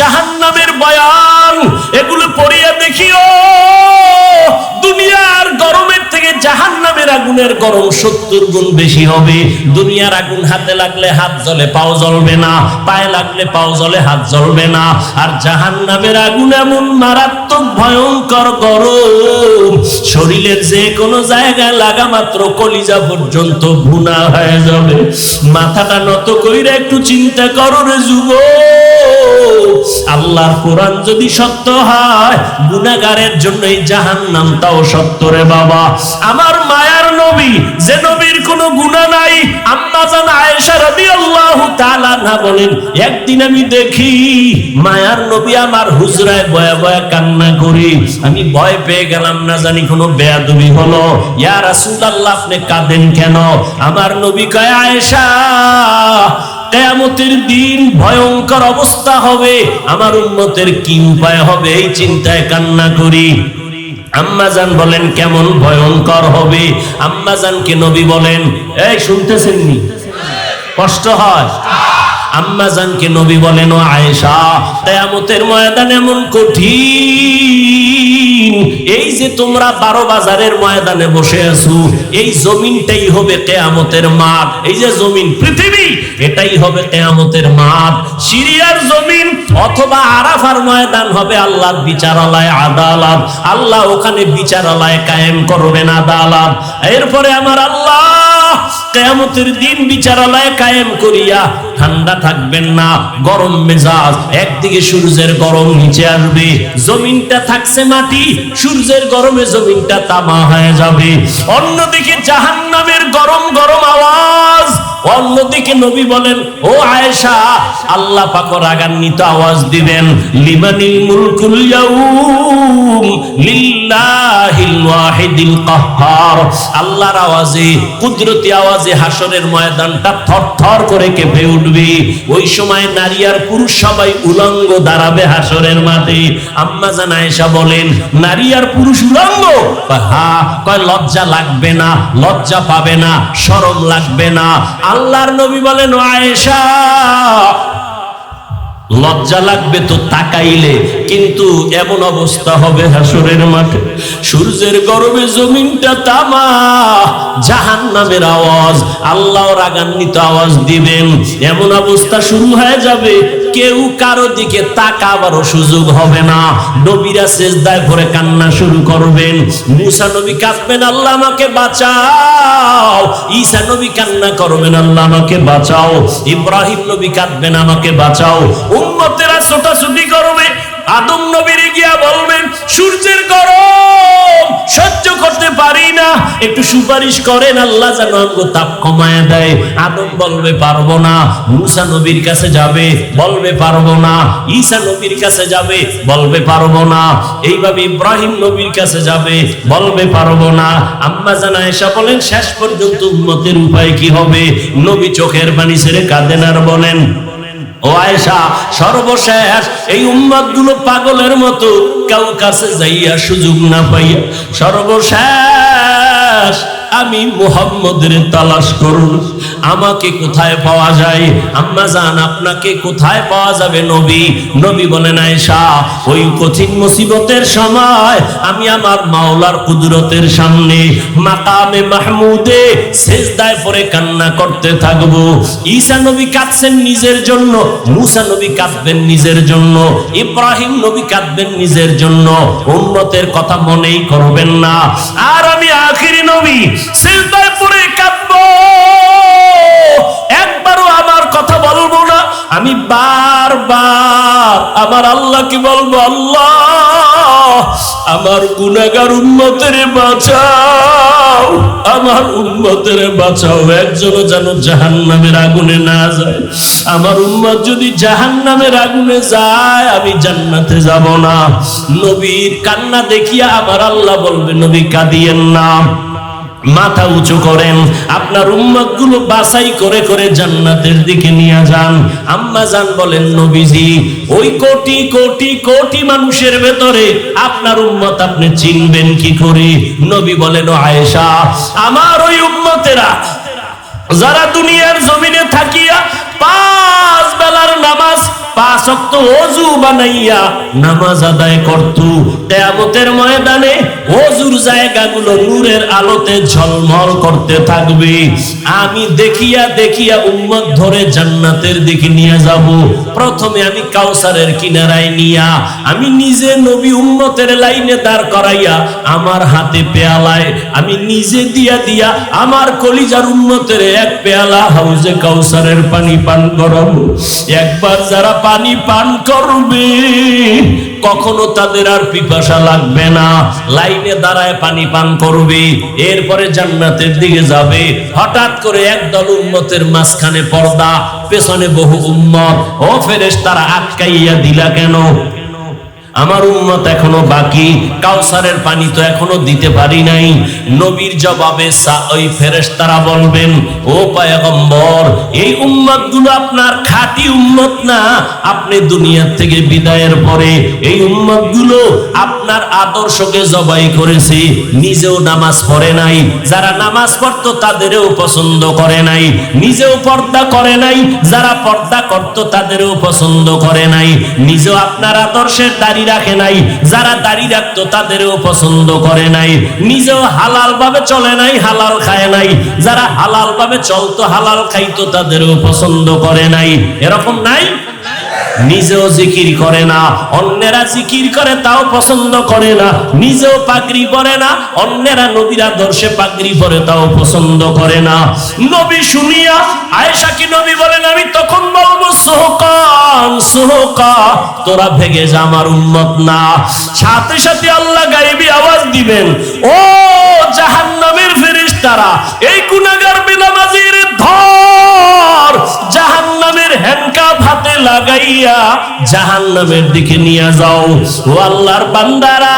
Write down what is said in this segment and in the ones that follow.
জাহান্নামের বয়ান, এগুলো পড়িয়া দেখিও। দুনিয়ার গরমের থেকে জাহান্নামের আগুনের গরম সত্তর গুণ বেশি হবে। দুনিয়ার আগুন হাতে লাগলে হাত জ্বলে, পাও জ্বলবে না। পায়ে লাগলে পাও জ্বলে, হাত জ্বলবে না। আর জাহান্নামের আগুন এমন মারাত্মক ভয়ঙ্কর গরম, শরীরের যে কোনো জায়গায় লাগা মাত্র কলিজা পর্যন্ত ভুনা হয়ে যাবে। মাথাটা নত কইরা একটু চিন্তা করো রে যুবক। আল্লাহর কোরআন যদি সত্য হয়, গুনাহগারের জন্য এই জাহান্নামটাও সত্য রে বাবা। আমার মায়ার নবী, যে নবীর কোনো গুনাহ নাই, আম্মা জান আয়েশা রাদিয়াল্লাহু তাআলা না বলেন, একদিন আমি দেখি মায়ার নবী আমার হুজরায় বয়া বয়া কান্না করি। আমি ভয় পেয়ে গেলাম, না জানি কোনো বেয়াদবি হলো। ইয়া রাসূলুল্লাহ, আপনি কাঁদেন কেন? আমার নবী কয়, আয়েশা কেয়ামতের দিন ভয়ঙ্কর অবস্থা হবে। আমার উন্নতের কি উপায় হবে এই চিন্তায় কান্না করি। আম্মাজান বলেন, কেমন ভয়ঙ্কর হবে? আম্মাজানকে নবী বলেন, এই শুনতেছেন নি? কষ্ট হয়? আম্মাজানকে নবী বলেন, ও আয়েশা, কেয়ামতের ময়দান এমন কঠিন এই যে তোমরা বারো বাজারের ময়দানে বসে আছো, এই জমিনটাই হবে কেয়ামতের মাঠ। এই যে জমিন, পৃথিবী, এটাই হবে কেয়ামতের মাঠ। সিরিয়ার জমিন অথবা আরাফার ময়দান হবে আল্লাহর বিচারালয় আদালত। আল্লাহ ওখানে বিচারালয় কায়েম করবেন আদালত। এরপরে আমার আল্লাহ কেয়ামতের দিন বিচারালয় কায়েম করিয়া ঠান্ডা থাকবেন না, গরম মেজাজ, একদিকে সূর্যের গরম নিচে আসবে, জমিনটা থাকছে মাটি সূর্যের গরমে জমিনটা তামা হয়ে যাবে। অন্যদিকে জাহান্নামের গরম গরম আওয়াজ অন্যদিকে নবী বলেন, ও আয়েশা, আল্লাহ পাক রাগান্বিত আওয়াজ দিবেন, লিমানিল মুলকুল ইয়াউম লিল্লাহিল ওয়াহিদিল কাহ্হার। আল্লাহর আওয়াজে, কুদরতি আওয়াজে হাসরের ময়দানটা থরথর করে কেঁপে উঠবে। ওই সময় নারী আর পুরুষ সবাই উলঙ্গ দাঁড়াবে হাসরের মাঠে। আম্মা জান আয়েশা বলেন, নারী আর পুরুষ উলঙ্গ? হ্যাঁ কয়, লজ্জা লাগবে না, লজ্জা পাবে না শরম লাগবে না। আল্লাহর নবী বলেন আয়েশা, লজ্জা লাগবে তো তাকাইলে, কিন্তু এমন অবস্থা হবে হাসরের মাঠে। সূর্যের গরমে জমিনটা তামা জাহান নামের আওয়াজ, আল্লাহ রাগান্বিত আওয়াজ দিবেন। এমন অবস্থা শুরু হয়ে যাবে। কেউ কারও দিকে তাকাবারও সুযোগ হবে না। নবীরা সেজদায় ভরে কান্না শুরু করবেন। মুসা নবী কাঁদবেন, আল্লাহ আমাকে বাঁচাও। ঈসা নবী কান্না করবেন, আল্লাহ আমাকে বাঁচাও। ইব্রাহিম নবী কাঁদবেন, আমাকে বাঁচাও। উম্মতেরা ছোটাছুটি করবে আদম নবীর গিয়া বলবেন, সূর্যের গরম, সহ্য করতে পারি না। একটু সুপারিশ করেন, আল্লাহ যেন তাপ কমায় দেয়। আদম বলবে, পারব না। মুসা নবীর কাছে যাবে, বলবে, পারব না। ঈসা নবীর কাছে যাবে, বলবে, পারব না। এইভাবে ইব্রাহিম নবীর কাছে যাবে, বলবে, পারব না। আম্মা জানা এসা বলেন, শেষ পর্যন্ত উন্মতের উপায় কি হবে? নবী চোখের পানি ছেড়ে কাঁদেন আর বলেন ও আয়েশা, সর্বশেষ এই উম্মতগুলো পাগলের মতো কাউ কাছে যাইয়া সুযোগ না পাইয়া সর্বশেষ আমি মুহাম্মদের তালাশ করুন। আমাকে কোথায় পাওয়া যায়? আম্মা জান, আপনাকে কোথায় পাওয়া যাবে নবী? নবী বলেন, আয়েশা, ওই কঠিন মুসিবতের সময় আমি আমার মাওলার কুদরতের সামনে মাকামে মাহমুদে সেজদায় পরে কান্না করতে থাকব। ঈসা নবী কাঁদছেন নিজের জন্য, মুসা নবী কাঁদবেন নিজের জন্য, ইব্রাহিম নবী কাঁদবেন নিজের জন্য। উন্নতের কথা মনেই করবেন না। আর আমি আখিরি নবী সেজদায় পরে কাঁদবো। একবারও আমার কথা বলব না। আমি বারবার আমার আল্লাহকে বলব, আল্লাহ, আমার গুনাগার উন্মতের বাঁচাও। আমার উন্মতের বাঁচাও। যেন জাহান নামের আগুনে না যায়। আমার উন্মত যদি জাহান নামের আগুনে যায়, আমি জান্নাতে যাব না। নবীর কান্না দেখিয়া আমার আল্লাহ বলবে, নবী কাঁদিয়েন না। মাথা উঁচু করেন, আপনার উম্মতগুলো বাছাই করে করে জান্নাতের দিকে নিয়ে যান। আম্মা জান বলেন, নবীজি, ওই কোটি কোটি কোটি মানুষের ভেতরে আপনার উম্মত আপনি চিনবেন কি করে? নবী বলেন আয়েশা, আমার ওই উম্মতেরা, যারা দুনিয়ার জমিনে থাকিয়া পাঁচ বেলার নামাজ, পাঁচ ওয়াক্ত ওযু বানাইয়া নামাজ আদায় করত। ময়দানে ওযুর জায়গাগুলো নূরের আলোতে ঝলমল করতে থাকবে। আমি দেখিয়া দেখিয়া উম্মত ধরে জান্নাতের দিকে নিয়ে যাব। প্রথমে আমি কাউসারের কিনারায় নিয়া, আমি নিজে নবী উম্মতের লাইনে দাঁড় করাইয়া আমার হাতে পেয়ালায়, আমি নিজে দিয়া দিয়া আমার কলিজার উম্মতের এক পেয়ালা হাউজে কাউসারের পানি পান করাবো একবার যারা পানি পান করবে, কখনো তাদের আর পিপাসা লাগবে না। লাইনে দাঁড়ায় পানি পান করবে, এরপরে জান্নাতের দিকে যাবে। হঠাৎ করে একদল উম্মতের মাঝখানে পর্দা, পেছনে বহু উন্মত ও ফেরেস তারা আটকাইয়া দিলা কেন? আমার উম্মত এখনও বাকি, কাউসারের পানি তো এখনও দিতে পারি নাই। নবীর জবাবে ওই ফেরেশতারা বলবেন, ও পায়গম্বর, এই উম্মতগুলো আপনার খাঁটি উম্মত না। আপনি দুনিয়া থেকে বিদায়ের পরে এই উম্মতগুলো আপনার আদর্শকে জবাই করেছে, নিজেও নামাজ পড়ে নাই। যারা নামাজ পড়তো তাদেরও পছন্দ করে নাই। নিজেও পর্দা করে নাই, যারা পর্দা করত তাদেরও পছন্দ করে নাই। নিজেও আপনার আদর্শের দাড়ি রাখে নাই, যারা দাড়ি রাখতো তাদেরও পছন্দ করে নাই। নিজেও হালাল ভাবে চলে নাই, হালাল খায় নাই। যারা হালাল ভাবে চলতো, হালাল খাইতো, তাদেরও পছন্দ করে নাই। এরকম নাই? নিজেও জিকির করে না, অন্যেরা জিকির করে তাও পছন্দ করে না, নিজেও পাগড়ি পরে না, অন্যেরা নবীর আদর্শে পাগড়ি পরে তাও পছন্দ করে না। নবী শুনিয়া আয়েশা কি নবী বলেন, আমি তখন বলব, সোহকান সোহকা তোরা ভেগে যা আমার উম্মত না। সাথে সাথে আল্লাহ গাইবি আওয়াজ দিবেন, ও জাহান্নামের ফেরেশতারা, এই গুনাহগার বেনামাজির ধর জাহান্নামের হ্যান্ডকাপ হাতে লাগাইয়া জাহান্নামের দিকে নিয়ে যাও। ও আল্লাহর বান্দারা,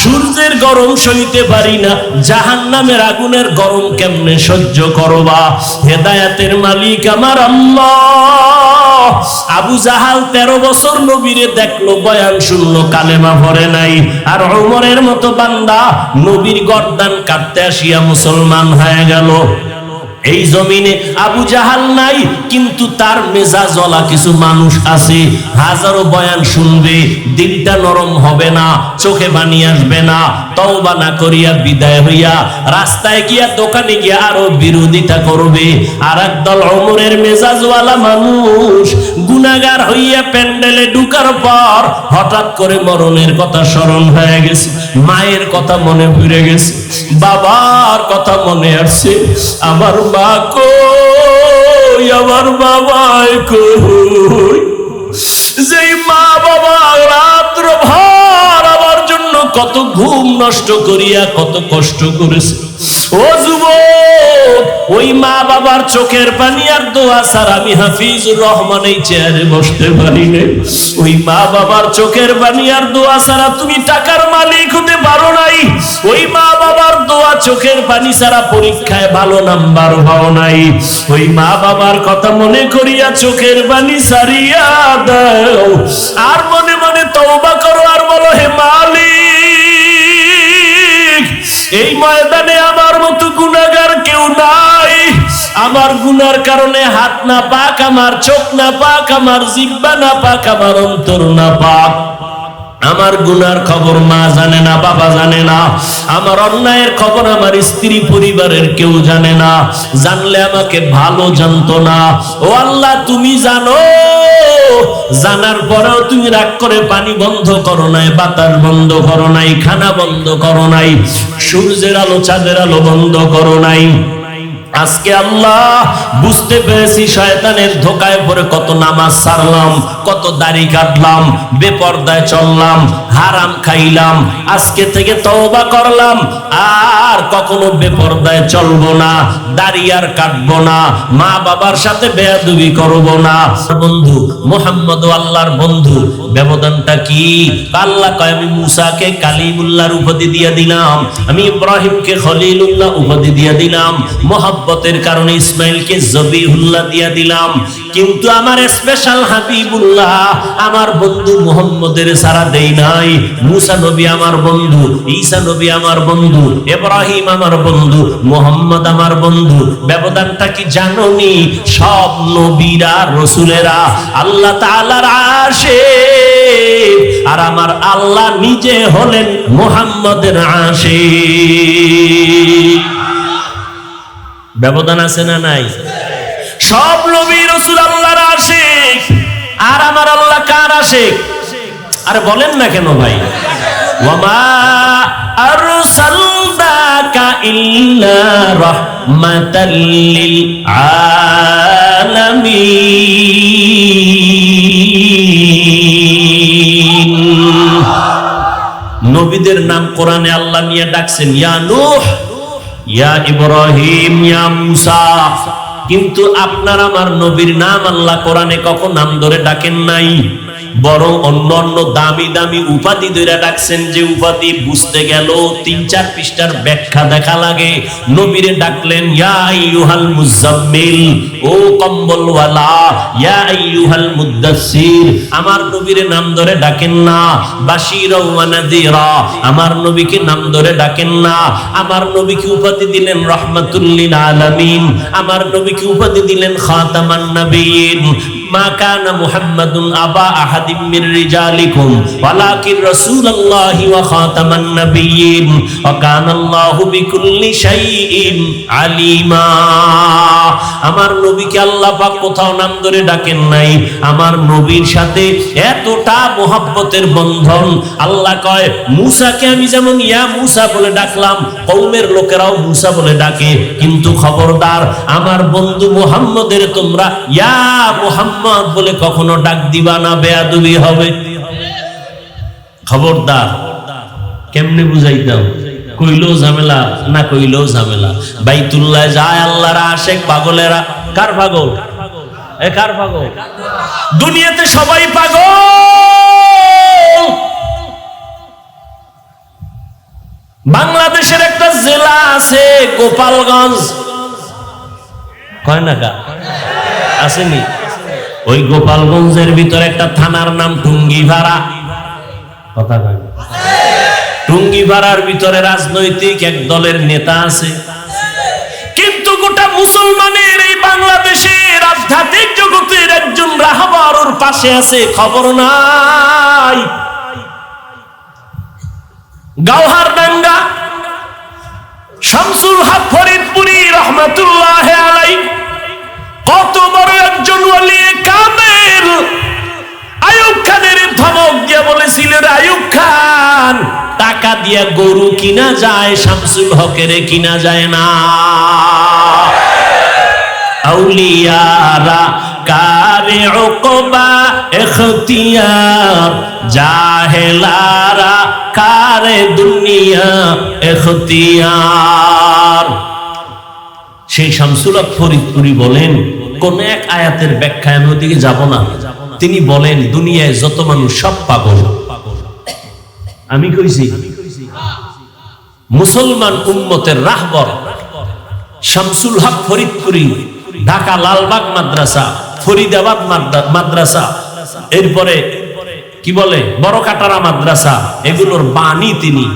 সূর্যের গরম সইতে পারি না, জাহান্নামের আগুনের গরম কেমনে সহ্য করবা? হেদায়াতের মালিক আমার আল্লাহ। আবু জাহাল তেরো বছর নবীরে দেখল, বয়ান শুনলো, কালেমা ভরে নাই। আর ওমরের মতো বান্দা নবীর গর্দান কাটতে আসিয়া মুসলমান হয়ে গেল। এই জমিনে আবু জাহাল নাই, কিন্তু তার মেজাজওয়ালা কিছু মানুষ আছে। হাজারো বয়ান শুনবে, দিলটা নরম হবে না, চোখে বানি আসবে না। তওবা না করিয়া বিদায় হইয়া রাস্তায় গিয়া, দোকানে গিয়া আরও বিরোধিতা করবে। আর একদল অমরের মেজাজওয়ালা মানুষ গুনাগার হইয়া প্যান্ডেলে ঢুকার পর হঠাৎ করে মরণের কথা স্মরণ হয়ে গেছে, মায়ের কথা মনে পড়ে গেছে, বাবার কথা মনে আসছে, আমার মা কই আমার বাবাই কই? যেই মা বাবা রাত্র জন্য কত ঘুম নষ্ট করিয়া কত কষ্ট করেছে। ও যুবক, ওই মা বাবার চোখের পানি আর দোয়া স্যার আমি হাফিজুর রহমান এই চেয়ারে বসতে পারি ওই মা বাবার চোখের পানি আর দোয়া ছাড়া তুমি টাকার মালিক হতে পারো নাই। ওই মা বাবার দোয়া চোখের পানি ছাড়া পরীক্ষায় ভালো নাম্বার পাও নাই। ওই মা বাবার কথা মনে করিয়া চোখের পানি সারিয়া দাও। আর মনে মনে তওবা করো আর বলো, হে মালিক এই ময়দানে আমার মতো গুণাগার কেউ নাই। আমার গুনার কারণে হাত না পাক, আমার চোখ না পাক, আমার জিব্বা না পাক, আমার অন্তর না পাক। আমার গুনার খবর মা জানে না, বাবা জানে না। আমার অন্যায়ের খবর আমার স্ত্রী পরিবারের কেউ জানে না। জানলে আমাকে ভালো জানতো না। ও আল্লাহ, তুমি জানো? জানার পরেও তুমি রাগ করে পানি বন্ধ করো নাই, বাতাস বন্ধ করো নাই, খানা বন্ধ করো নাই, সূর্যের আলো, চাঁদের আলো বন্ধ করো নাই। আজকে আল্লাহ বুঝতে পেরেছি শয়তানের ধোকায় পরে কত নামাজ সারলাম, কত দাড়ি কাটলাম, বেপর্দায় চললাম, হারাম খাইলাম, আজকে থেকে তওবা করলাম, আর কখনো বেপর্দায় চলবো না, দাড়ি আর কাটবো না মা বাবার সাথে বেয়াদবি করব না। বন্ধু, মোহাম্মদ আল্লাহর বন্ধু, ব্যবধানটা কি? আল্লাহ কয়, আমি মুসাকে কালিমুল্লাহর উপাধি দিয়ে দিলাম, আমি ইব্রাহিমকে খলিলুল্লাহ উপাধি দিয়ে দিলাম মোহাম্মদ মোহব্বতের কারণে ইসমাইলকে জবিহুল্লাহ দিয়া দিলাম। কিন্তু আমার স্পেশাল হাবিবুল্লাহ আমার বন্ধু মোহাম্মদের সারা দেই নাই। মুসা নবী আমার বন্ধু, ঈসা নবী আমার বন্ধু, ইব্রাহিম আমার বন্ধু, মোহাম্মদ আমার বন্ধু। ব্যবধানটা কি জানোনি সব নবীরা, রসুলেরা আল্লাহ তাআলার আশিক আর আমার আল্লাহ নিজে হলেন মোহাম্মদের আশিক ব্যবধান আছে না নাই? সব নবী রসুল আল্লাহর আশিক। আর আমার আল্লাহ কার আশিক? আর বলেন না কেন ভাই? নবীদের নাম কোরআনে আল্লাহ নিয়ে ডাকছেন, ইয়া ইয়া ইব্রাহিম, ইয়া মুসা। কিন্তু আপনার আমার নবীর নাম আল্লাহ কোরআনে কখন নাম ধরে ডাকেন নাই? বরং অন্য অন্য দামি দামি উপাধি ধরে ডাকছেন যে উপাধি বুঝতে গেল তিন চার পৃষ্ঠার ব্যাখ্যা দেখা লাগে। নবীরে ডাকলেন, ইয়া মুজাম্মিল, ও কম্বলওয়ালা, ইয়া মুদ্দাসসির আমার নবীরে নাম ধরে ডাকেন না। ওয়া আমার নবীকে নাম ধরে ডাকেন না। আমার নবীকে উপাধি দিলেন রাহমাতুল লিল আলামিন, আমার নবীকে উপাধি দিলেন খাতামান নবীন। মা কানা মুহাম্মাদুন আবা আলিমা আমার নবীকে আল্লাহ পাক কোথাও নাম ধরে ডাকেন নাই। আমার নবীর সাথে এতটা মোহাব্বতের বন্ধন। আল্লাহ কয়, মুসাকে আমি যেমন ইয়া মুসা বলে ডাকলাম কৌমের লোকেরাও মুসা বলে ডাকে। কিন্তু খবরদার, আমার বন্ধু মোহাম্মদের তোমরা ইয়া মোহাম্মদ বলে কখনো ডাক দিবা না বেয়াদবি হবে। খবরদার, কেমনে বুঝাইতাম? কইলেও ঝামেলা, না কইলেও ঝামেলা। বাইতুল্লাহ যায় আল্লাহর আশেক পাগলেরা। কার পাগল? এ কার পাগল? দুনিয়াতে সবাই পাগল! বাংলাদেশের একটা জেলা আছে, গোপালগঞ্জ। কয় না কা আসেনি? ওই গোপালগঞ্জের ভিতরে একটা থানার নাম টুঙ্গিভাড়া। কথা কয় ভিতরে রাজনৈতিক এক দলের নেতা আছে। কিন্তু গোটা মুসলমানের এই বাংলাদেশের আধ্যাত্মিক জগতের একজন রাহবার পাশে আছে, খবর নাই। গাওহার ডাঙ্গা শামসুল হক ফরিদপুরি রহমতুল্লাহ আলাই কত বড় একজন কামেল। আয়ুব খানের ধমক দিয়ে বলেছিলেন, আয়ুব খান, টাকা দিয়া গরু কিনা যায়, শামসুল হকের কিনা যায় না। আউলিয়ারা জাহেলারা, কারে দুনিয়া এখতিয়ার। সেই শামসুল হক ফরিদপুরি বলেন, কোন এক আয়াতের ব্যাখ্যায় আমি ওদিকে যাব না। তিনি বলেন, দুনিয়ায় যত মানুষ সব পাগল। আমি কইছি, মুসলমান উম্মতের রাহবর। শামসুল হক ফরিদপুরি, ঢাকা লালবাগ মাদ্রাসা, ফরিদাবাদ মাদ্রাসা। এরপরে কি বলে? বড় কাটারা মাদ্রাসা, এগুলোর বাণী তিনি।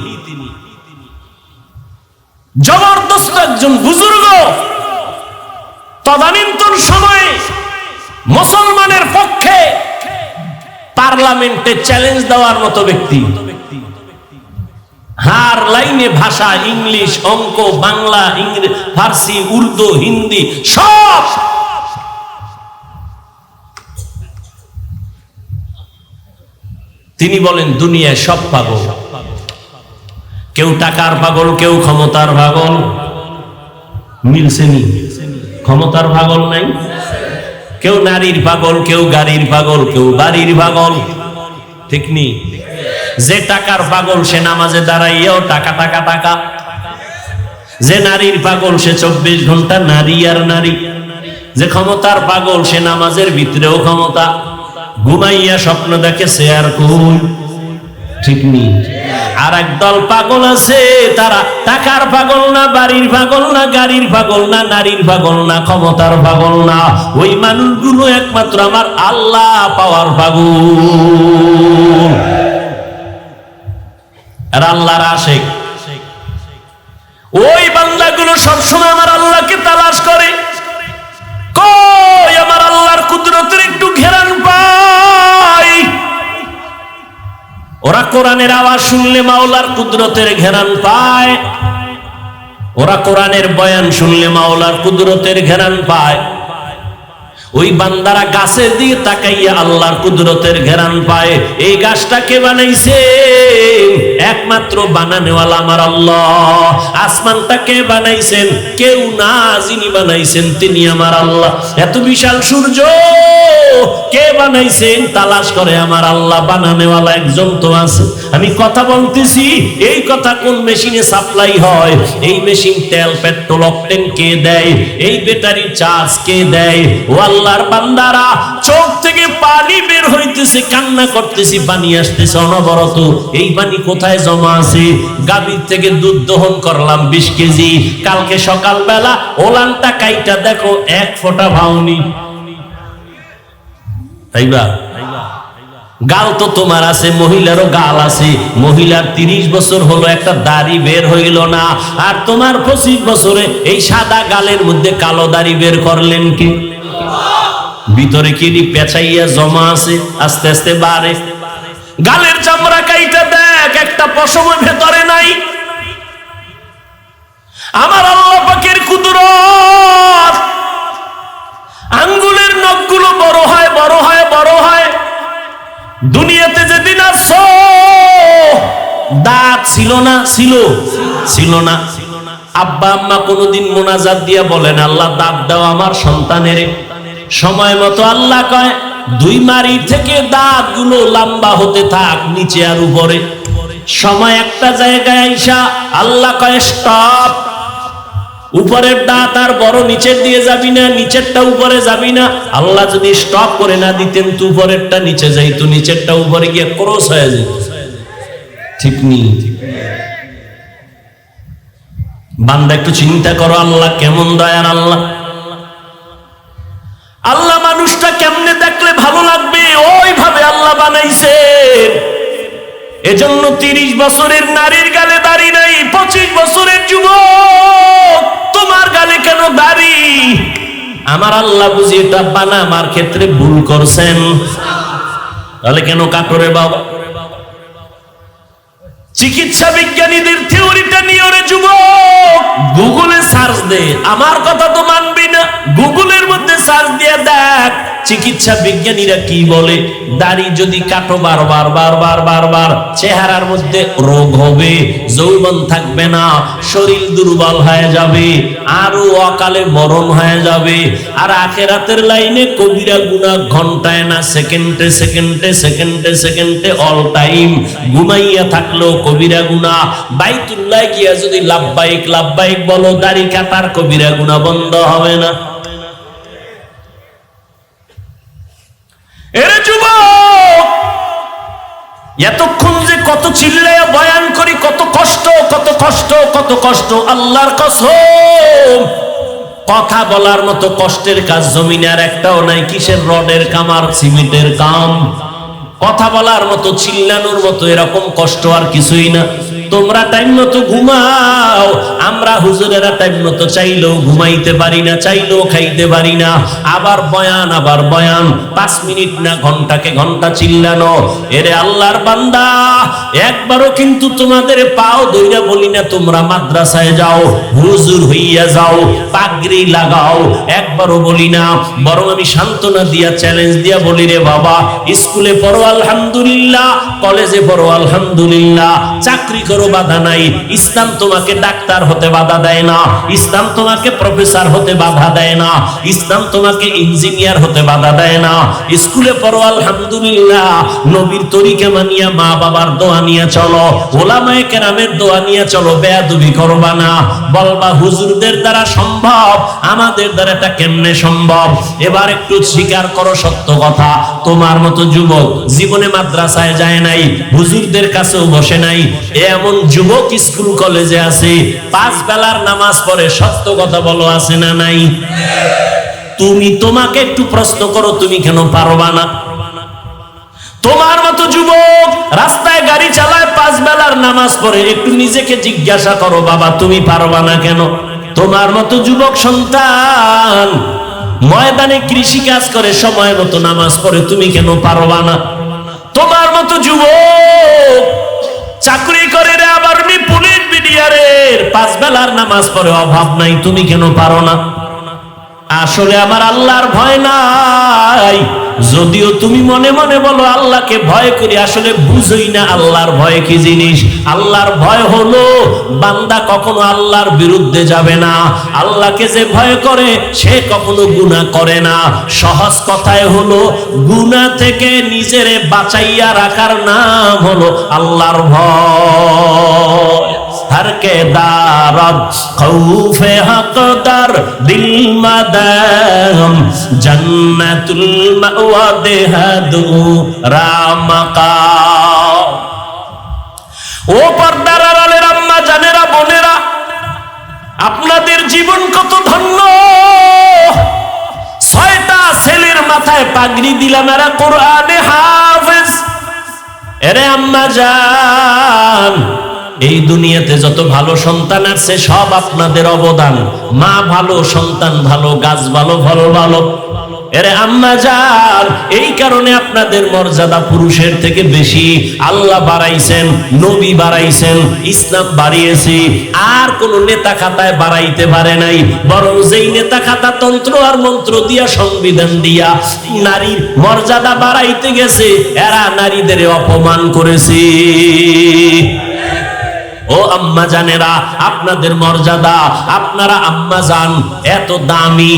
জবরদস্ত একজন বুজুর্গ। তদানীন্তন সময়ে মুসলমানের পক্ষে পার্লামেন্টে চ্যালেঞ্জ দেওয়ার মতো ব্যক্তি। হার লাইনে ভাষা, ইংলিশ, অঙ্ক, বাংলা ফার্সি, উর্দু, হিন্দি সব তিনি বলেন, দুনিয়ায় সব পাগল কেউ টাকার পাগল, কেউ ক্ষমতার পাগল। মিলছেনি ক্ষমতার পাগল নাই? কেউ নারীর পাগল, কেউ গাড়ির পাগল, কেউ বাড়ির পাগল। ঠিক নি? যে টাকার পাগল, সে নামাজে দাঁড়াইয়াও টাকা টাকা টাকা। যে নারীর পাগল, সে চব্বিশ ঘণ্টা নারী আর নারী। যে ক্ষমতার পাগল, সে নামাজের ভিতরেও ক্ষমতা। ঘুমাইয়া স্বপ্ন দেখে সে আর কই? ঠিক নেই আর একদল পাগল আছে, তারা টাকার পাগল না, বাড়ির পাগল না, গাড়ির পাগল না, নারীর পাগল না, ক্ষমতার পাগল না। ওই মানুষগুলো একমাত্র আমার আল্লাহ পাওয়ার পাগল। আর আল্লাহর আশেক। ওই বান্দাগুলো সবসময় আমার আল্লাহকে তালাশ করে। কই আমার আল্লাহর কুদরতের একটু ওরা কোরআনের আওয়াজ শুনলে মাওলার কুদরতের ঘেরান পায়। ওরা কোরআনের বয়ান শুনলে মাওলার কুদরতের ঘেরান পায়। ওই বান্দারা গাছের দিয়ে তাকাইয়া আল্লাহর কুদরতের ঘেরান পায়। এই গাছটা কে বানাইছে? একমাত্র বানানেওয়ালা আমার আল্লাহ। আসমানটা কে বানাইছেন, কেউ না যিনি বানাইছেন তিনি আমার আল্লাহ। এত বিশাল সূর্য, কে বানাইছেন তালাশ করে আমার আল্লাহ, বানানেওয়ালা একজন তো আছে। আমি কথা বলতেছি, এই কথা কোন মেশিনে সাপ্লাই হয়? এই মেশিন তেল, পেট্রোল, অকটেন কে দেয়? এই ব্যাটারি চার্জ কে দেয়? ও আল্লাহর বান্দারা চোখ থেকে পানি বের হইতেছে, কান্না করতেছি পানি আসতেছে, অনবরত। এই পানি কোথায় জমা আছে। গাভীর থেকে দুধ দহন করলাম বিশ কেজি। কালকে সকালবেলা ওলানটা কাইটা দেখো, এক ফোঁটা ভাউনি। তাইবা? গাল তো তোমার আছে, মহিলারও গাল আছে। মহিলার তিরিশ বছর হলো, একটা দাড়ি বের হইল না। আর তোমার পঁচিশ বছরে এই সাদা গালের মধ্যে কালো দাড়ি বের করলেন কি? ভিতরে কি পেঁচাইয়া জমা আছে? আস্তে আস্তে বাড়ে। গালের চামড়া একটা পশম ভেতরে নাই। আমার আল্লাহ পাকের কুদরত। আঙ্গুলের নখগুলো বড় হয় বড় হয় বড় হয়। দুনিয়াতে যেদিন আসছো দাঁত ছিল না, ছিল ছিল না। আব্বা আম্মা কোনোদিন মোনাজাত দিয়া বলেন আল্লাহ, দাঁত দাও আমার সন্তানের। সময় মতো আল্লাহ কয়, দুই মারি থেকে দাঁতগুলো লম্বা হতে থাক, নিচে আর উপরে। সময় একটা জায়গায় আইসা আল্লাহ কয়, স্টপ। উপরের দাঁত আর বড় নিচের দিয়ে যাবি না, নিচেরটা উপরে যাবি না। আল্লাহ যদি স্টপ করে না দিতেন, তো উপরেরটা নিচে যাইতো, নিচেরটা উপরে গিয়ে ক্রস হয়ে যেত। ঠিক নেই। বান্দা, একটু চিন্তা করো, আল্লাহ কেমন দয়ার আল্লাহ। আল্লাহ মানুষটা কেমনে দেখলে ভালো লাগবে? ওইভাবে আল্লাহ বানাইছে। এজন্য তিরিশ বছরের নারীর গালে দাড়ি নাই, পঁচিশ বছরের যুবক, তোমার গালে কেন দাড়ি? আমার আল্লাহ বুঝি এটা বানা আমার ক্ষেত্রে ভুল করছেন। তাহলে কেন কাটরে বাবা? চিকিৎসা বিজ্ঞানীদের থিওরিটা নিয়ে যুবক। গুগলে সার্চ দে, আমার কথা তো মানবি না। গুগলের মধ্যে সার্চ দিয়ে দেখ। চিকিৎসা বিজ্ঞানীরা কি বলে? দাড়ি যদি কাটো বারবার বারবার বারবার, চেহারার মধ্যে রোগ হবে, যৌবন থাকবে না, শরীর দুর্বল হয়ে যাবে, আরও অকালে মরণ হয়ে যাবে। আর আখেরাতের লাইনে কবিরা গুণা ঘন্টায় না, সেকেন্ডে সেকেন্ডে সেকেন্ডে সেকেন্ডে অল টাইম ঘুমাইয়া থাকল কবিরা গুণা। বাইতুল্লাহ গিয়া যদি লাভবাহিক লাভবাহিক বলো, দাড়ি কাটার কবিরা গুণা বন্ধ হবে না। যুবক, এতক্ষণ যে কত চিল্লাইয়া বয়ান করি, কত কষ্ট কত কষ্ট কত কষ্ট, আল্লাহর কসম। কথা বলার মতো কষ্টের কাজ জমিনে আর একটাও নাই, কিসের রডের কামার সিমেন্টের কাম? কথা বলার মতো, চিল্লানোর মতো এরকম কষ্ট আর কিছুই না। তোমরা টাইম মতো ঘুমাও, আমরা হুজুরেরা টাইম মতো চাইলেও ঘুমাইতে পারি না, চাইলেও খাইতে পারি না। আবার বয়ান আবার বয়ান, পাঁচ মিনিট না ঘন্টাকে ঘণ্টা চিল্লানো। এরে আল্লাহর বান্দা, একবারও কিন্তু তোমাদের পাও দইরা বলি না, তোমরা মাদ্রাসায় যাও, হুজুর হইয়া যাও, পাগড়ি লাগাও, একবারও বলি না। বরং আমি সান্ত্বনা দিয়া চ্যালেঞ্জ দিয়া বলি রে বাবা, স্কুলে পড়ো আলহামদুলিল্লাহ, কলেজে পড়ো, আলহামদুলিল্লাহ। চাকরি করো, বাধা নাই। ইসলাম তোমাকে ডাক্তার হতে বাধা দেয় না। ইসলাম তোমাকে প্রফেসর হতে বাধা দেয় না। ইসলাম তোমাকে ইঞ্জিনিয়ার হতে বাধা দেয় না। স্কুলে পড়ো, আলহামদুলিল্লাহ। নবীর তরিকা মানিয়া মা বাবার দোয়া নিয়ে চলো। ওলামায়ে কেরামের দোয়া নিয়ে চলো, বেয়াদবি করবা না। বলবা, হুজুরদের দ্বারা সম্ভব, আমাদের দ্বারা এটা কেমনে সম্ভব? এবার একটু স্বীকার করো সত্য কথা। তোমার মতো যুবক জীবনে মাদ্রাসায় যায় নাই, হুজুরদের কাছেও বসে নাই। এমন যুবক স্কুল কলেজে আছে, পাঁচ বেলার নামাজ পড়ে সত্য কথা বলো আছে না নাই? তুমি তোমাকে একটু প্রশ্ন করো, তুমি কেন পারবা না? তোমার মতো যুবক রাস্তায় গাড়ি চালায় পাঁচ বেলার নামাজ পড়ে, একটু নিজেকে জিজ্ঞাসা করো, বাবা, তুমি পারবা না কেন? তোমার মতো যুবক সন্তান ময়দানে কৃষি কাজ করে, সময় মতো নামাজ পড়ে, তুমি কেন পারবা না? তোমার মতো যুব চাকরি করে রে, আবার পুলিশ মিডিয়ারের পাঁচ বেলার নামাজ পরে অভাব নাই, তুমি কেন পারো না? আসলে আমার আল্লাহর ভয় নাই। যদিও তুমি মনে মনে বলো, আল্লাহকে ভয় করি, আসলে বুঝই না আল্লাহর ভয় কি জিনিস। আল্লাহর ভয় হলো, বান্দা কখনো আল্লাহর বিরুদ্ধে যাবে না। আল্লাহকে যে ভয় করে, সে কখনো গুনাহ করে না। সহজ কথায় হলো, গুনাহ থেকে নিজেরে বাঁচাইয়া রাখার নাম হলো আল্লাহর ভয়। ہر کے دارج خوف حق در دل ও পর্দার জানেরা বোনেরা আপনাদের জীবন কত ধন্য। ছয়টা ছেলের মাথায় পাগড়ি দিলাম এরা কোরআনে হাফেজ। এরে আম্মা জান এই দুনিয়াতে যত ভালো সন্তান আছে, সব আপনাদের অবদান। মা ভালো, সন্তান ভালো, গাছ ভালো, ফল ভালো। এরে আম্মা যান এই কারণে আপনাদের মর্যাদা পুরুষের থেকে বেশি। আল্লাহ বাড়াইছেন, নবী বাড়াইছেন, ইসলাম বাড়িয়েছি। আর কোন নেতা খাতায় বাড়াইতে পারে নাই। বরং যেই নেতা খাতা তন্ত্র আর মন্ত্র দিয়া, সংবিধান দিয়া নারীর মর্যাদা বাড়াইতে গেছে, এরা নারীদের অপমান করেছে। ও আম্মা জানেরা, আপনাদের মর্যাদা, আপনারা আম্মা জান, এত দামি,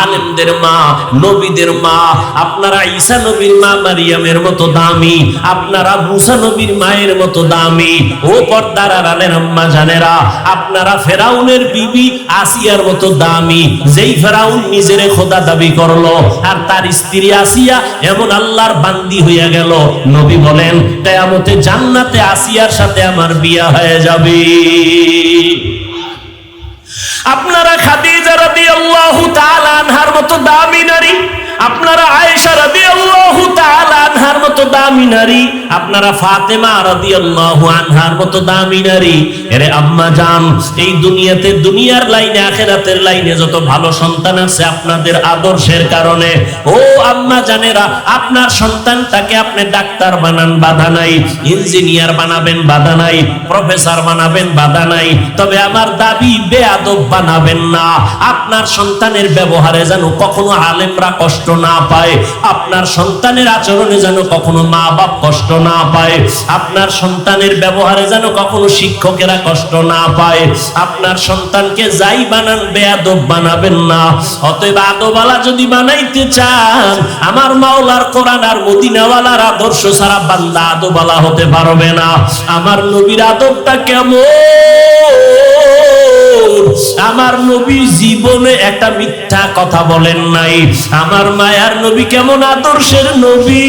আলেমদের মা, নবীদের মা, আপনারা ঈসা নবীর মা, মারিয়ামের মতো দামি, আপনারা মুসা নবীর মায়ের মতো দামি, ও পর্দার আড়ালের আম্মা জানেরা, আপনারা ফেরাউনের বিবি আসিয়ার মতো দামি, যেই ফেরাউন নিজেরে খোদা দাবি করল, আর তার স্ত্রী আসিয়া এমন আল্লাহর বান্দি হইয়া গেল। নবী বলেন, কেয়ামতে জান্নাতে আসিয়ার সাথে আমার বিয়া হয়ে যাবে। আপনারা খাদিজা রাদিয়াল্লাহু তাআলা আনহার মতো দামি নারী। আপনারা আয়েশা রাদিয়াল্লাহু তাআলা আনহার দামি নারী, আপনারা রাদিয়াল্লাহু আনহার দামি নারী। এরে আম্মা জান, এই দুনিয়াতে দুনিয়ার লাইনে লাইনে যত ভালো সন্তান আছে আপনাদের আদর্শের কারণে। ও আম্মা জানেরা, আপনার সন্তানটাকে আপনি ডাক্তার বানান, বাধা নাই। ইঞ্জিনিয়ার বানাবেন, বাধা নাই। প্রফেসর বানাবেন, বাধা নাই। তবে আমার দাবি বেয়াদব বানাবেন না। আপনার সন্তানের ব্যবহারে যেন কখনো আলেমরা কষ্ট না পায়। আপনার সন্তানের আচরণে যেন কখনো মা বাপ কষ্ট না পায়। আপনার সন্তানের ব্যবহারে যেন কখনো শিক্ষকেরা কষ্ট না পায়। আপনার সন্তানকে যাই বানান, বেয়াদব বানাবেন না। অতএব আদবালা যদি বানাইতে চান, আমার মাওলার কোরআন আর মদিনাওয়ালার আদর্শ ছাড়া বান্দা আদবালা হতে পারবে না। আমার নবীর আদবটা কেমন? আমার নবী জীবনে একটা মিথ্যা কথা বলেন নাই। আমার মায়ার নবী কেমন আদর্শের নবী?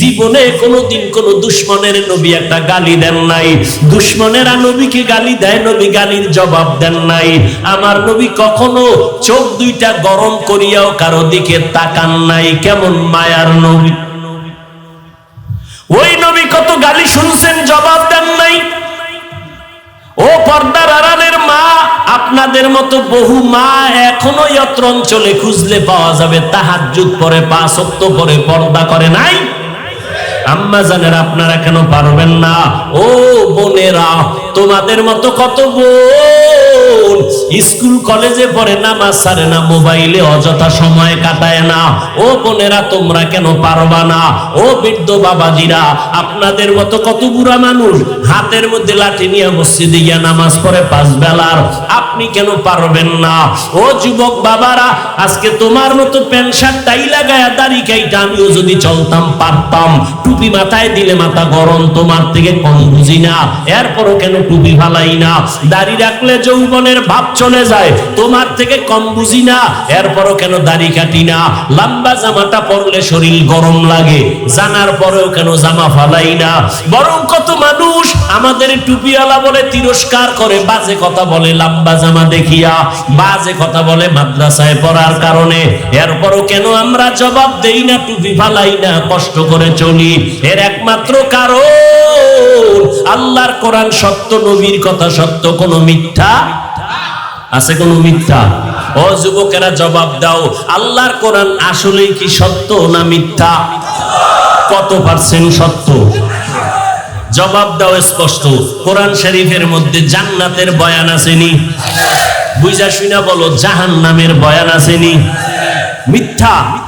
জীবনে কোনোদিন কোন দুশ্মনের নবী একটা গালি দেন নাই। দুশ্মনেরা নবীকে গালি দেয়, নবী গালির জবাব দেন নাই। আমার নবী কখনো চোখ দুইটা গরম করিয়াও কারও দিকে তাকান নাই। কেমন মায়ার নবী? ওই নবী কত গালি শুনছেন, জবাব দেন নাই। ও পর্দার আড়ালের মা আপনাদের মতো বহু মা এখনও যত্র অঞ্চলে খুঁজলে পাওয়া যাবে তাহার যুগ পরে সত্য পরে, পর্দা করে নাই? আম্মা জানের আপনারা কেন পারবেন না? ও বোনেরা তোমাদের মতো কত বোন স্কুল, কলেজে পড়ে নামাজ সারে না, মোবাইলে অযথা সময় কাটায় না। ও বোনেরা, তোমরা কেন পারবা না? ও বৃদ্ধ বাবাজিরা, আপনাদের মতো কত বুড়া মানুষ হাতের মধ্যে লাঠি নিয়ে মসজিদে গিয়া নামাজ পড়ে পাঁচ বেলার? আপনি কেন পারবেন না? ও যুবক বাবারা, আজকে তোমার মতো প্যান্ট শার্ট, টাই লাগায়া দাড়ি কাইটা আমিও যদি চলতাম, পারতাম। টুপি মাথায় দিলে মাথা গরম, তোমার থেকে কম বুঝি না। এরপরও কেন টুপি ফালাই না। দাড়ি রাখলে যৌবনের ভাব চলে যায়। তোমার থেকে কম বুঝি না, এরপরও কেন দাড়ি কাটি না? লম্বা জামাটা পরলে শরীর গরম লাগে, জানার পরেও কেন জামা ফালাই না? বরং কত মানুষ আমাদের টুপিওয়ালা বলে তিরস্কার করে, বাজে কথা বলে লম্বা জামা দেখিয়া, বাজে কথা বলে মাদ্রাসায় পড়ার কারণে। এরপরও কেন আমরা জবাব দেই না, টুপি ফালাই না, কষ্ট করে চলি? এর একমাত্র কারণ, আল্লাহর কোরআন সত্য নবীর কথা সত্য, কোনো মিথ্যা? আছে কোনো মিথ্যা? ও যুবকেরা জবাব দাও, আল্লাহর কোরআন আসলেই কি সত্য না মিথ্যা? কত পার্সেন্ট সত্য? জবাব দাও স্পষ্ট, কোরআন শরীফের মধ্যে জান্নাতের বয়ান আসেনি? বুঝা শুনা বলো জাহান নামের বয়ান আসেনি? মিথ্যা?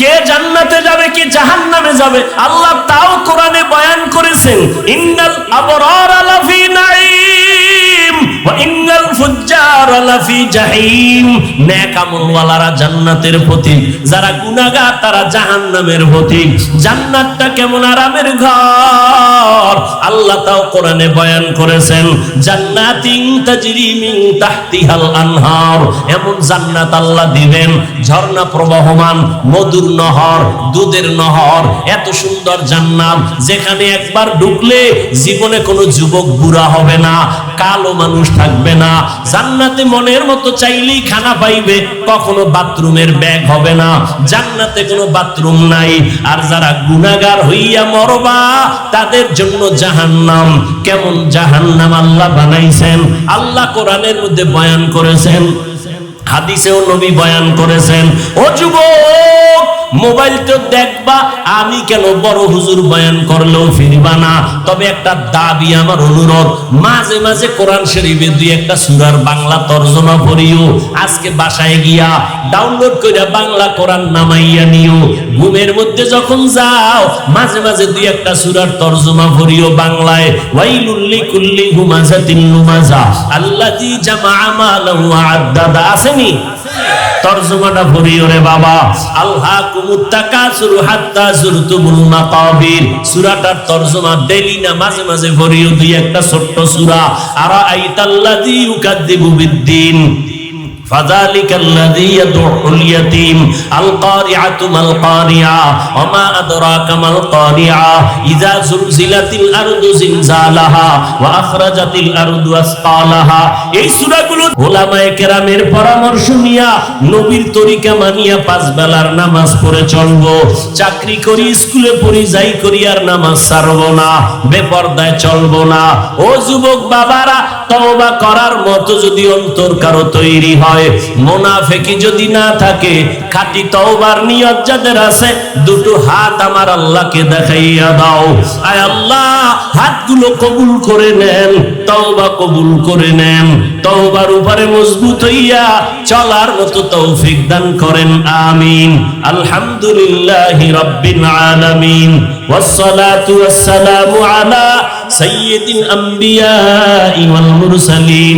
কে জান্নাতে যাবে, কি জাহান নামে যাবে? আল্লাহ তাও কোরআনে বয়ান করেছেন, ইন্নাল আবরার আলাফি নাইম ওয়া ইন্নাল ফুজ্জার আলাফি জাহিম। নেক আমলওয়ালারা জান্নাতের পথিক যারা গুনাহগার তারা জাহান্নামের পথিক জান্নাতটা কেমন আরামের ঘর? আল্লাহ তাও কোরআনে বয়ান করেছেন জান্নাতিন তাজরি তাহতিহাল আনহার। এমন জান্নাত আল্লাহ দিবেন, ঝর্ণা প্রবাহমান, মধুর নহর, দুধের নহর, এত সুন্দর জান্নাত, যেখানে একবার ঢুকলে জীবনে কোনো যুবক বুড়া হবে না, কালো মানুষ থাকবে না, জান্নাতে মনের মতো চাইলেই খানা পাইবে, কখনো বাথরুমের ব্যাগ হবে না, জান্নাতে কোনো বাথরুম নাই, আর যারা গুনাগার হইয়া মরবা, তাদের জন্য জাহান্নাম, কেমন জাহান্নাম আল্লাহ বানাইছেন? আল্লাহ কোরআনের মধ্যে বয়ান করেছেন, হাদিসেও নবী বয়ান করেছেন, ও যুবক! মোবাইল তো দেখবা, আমি কেন বড় হুজুর বয়ান করলেও ফিরবা না? তবে একটা দাবি আমার অনুরোধ, মাঝে মাঝে কোরআন শরীফে দুই একটা সুরার বাংলা তর্জমা পড়িও। আজকে বাসায় গিয়া ডাউনলোড করে বাংলা কোরআন নামাইয়া নিও। ঘুমের মধ্যে যখন যাও, মাঝে মাঝে দুই একটা সুরার তর্জমা পড়িও বাংলায়। ওয়াইলুল্লি কুল্লি হুমাজাতিন নুমাজা। আল্লাযী জামা মালাহু আদ্দাদা আসেনি তরজমাটা পড়িও রে বাবা। আল্লাহ কুমুত্তাকাসুর হাত্তা জুরতুমুল মাকাবির। সূরাটার তর্জমা ডেলি না মাঝে মাঝে ভরিও দুই একটা ছোট্ট সূরা। আরা আইতাল্লাযী ইউকাদ্দিবু বিদ্দিন। فذلك الذي يدعو اليتيم القارعة ما القارعة وما أدراك ما القارعة إذا زلزلت الأرض زلزالها وأخرجت الأرض أثقالها এই সূরাগুলো ওলামায়ে কেরামের পরামর্শ নিয়া নবীর তরিকা মানিয়া পাঁচ বেলার নামাজ পড়ে চলবো চাকরি করি স্কুলে পড়ি যাই করি আর নামাজ ছাড়বো না বেপরদায় চলবো না ও যুবক বাবারা তওবা করার মতো যদি অন্তর কারো তৈরি হয় মোনাফেকি যদি না থাকে খাঁটি তওবার নিয়ত যাদের আছে দুটো হাত আমার আল্লাহকে দেখাইয়া দাও আয় আল্লাহ হাতগুলো কবুল করে নেন তওবা কবুল করে নেন তওবার উপরে মজবুত হইয়া চলার মতো তৌফিক দান করেন আমিন আলহামদুলিল্লাহি রাব্বিল আলামিন والصلاة والسلام على سيد الأنبياء والمرسلين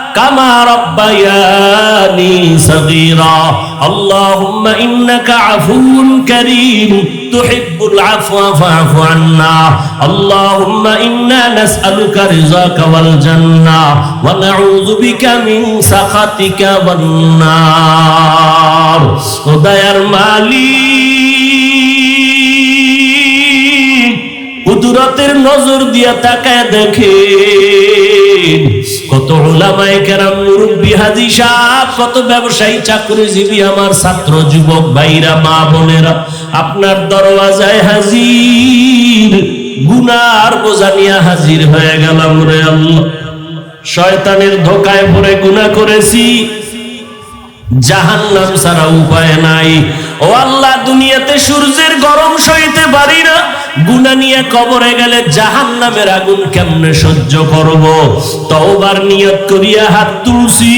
كما ربياني صغيرا اللهم إنك عفو كريم تحب العفو فاعف عنا اللهم إنا نسألك رضاك والجنة ونعوذ بك من سخطك والنار ودير মালিক কুদরতের নজর দিয়া তাকায় দেখে কত ওলামায়ে কেরাম মুরব্বী হাজি সাহেব, কত ব্যবসায়ী চাকরিজীবী আমার ছাত্র যুবক ভাইরা, মা বোনেরা, আপনার দরওয়াজায় হাজির, গুনার বোঝা নিয়ে হাজির হয়ে গেলাম রে আল্লাহ। শয়তানের ধোকায় পড়ে গুনাহ করেছি। জাহান্নাম ছাড়া উপায় নাই। ও আল্লাহ, দুনিয়াতে সূর্যের গরম সইতে পারি না। গুনা নিয়ে কবরে গেলে জাহান নামের আগুন কেমনে সহ্য করব? তওবার নিয়ত করিয়া হাত তুলছি।